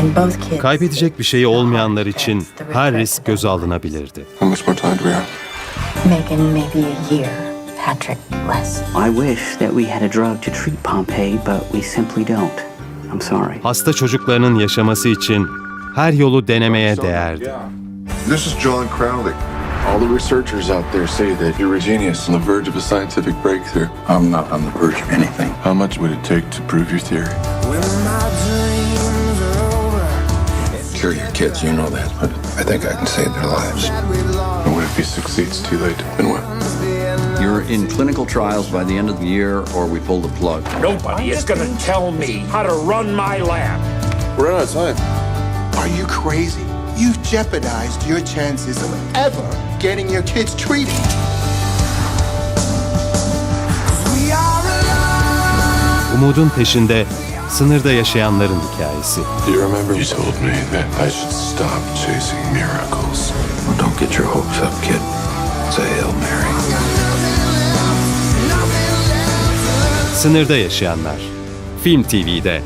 And both kids Kaybedecek bir şeyi olmayanlar için her risk göze alınabilirdi. Making maybe a year, Patrick less. I wish that we had a drug to treat Pompeii, but we simply don't. I'm sorry. Hasta çocuklarının yaşaması için her yolu denemeye değerdi. This is John Crowley. All the researchers out there say that you're a genius on the verge of a scientific breakthrough. I'm not on the verge of anything. How much would it take to prove your theory? Cure your kids, you know that, but I think I can save their lives. And what if he succeeds too late? Then what? You're in clinical trials by the end of the year, or we pull the plug. Nobody is gonna tell me how to run my lab. We're out of time. Are you crazy? You've jeopardized your chances of ever getting your kids treated. Umudun peşinde sınırda yaşayanların hikayesi. Do you remember you told me that I should stop chasing miracles? Well, don't get your hopes up, kid. Say Hail Mary. Sınırda yaşayanlar. Film TV'de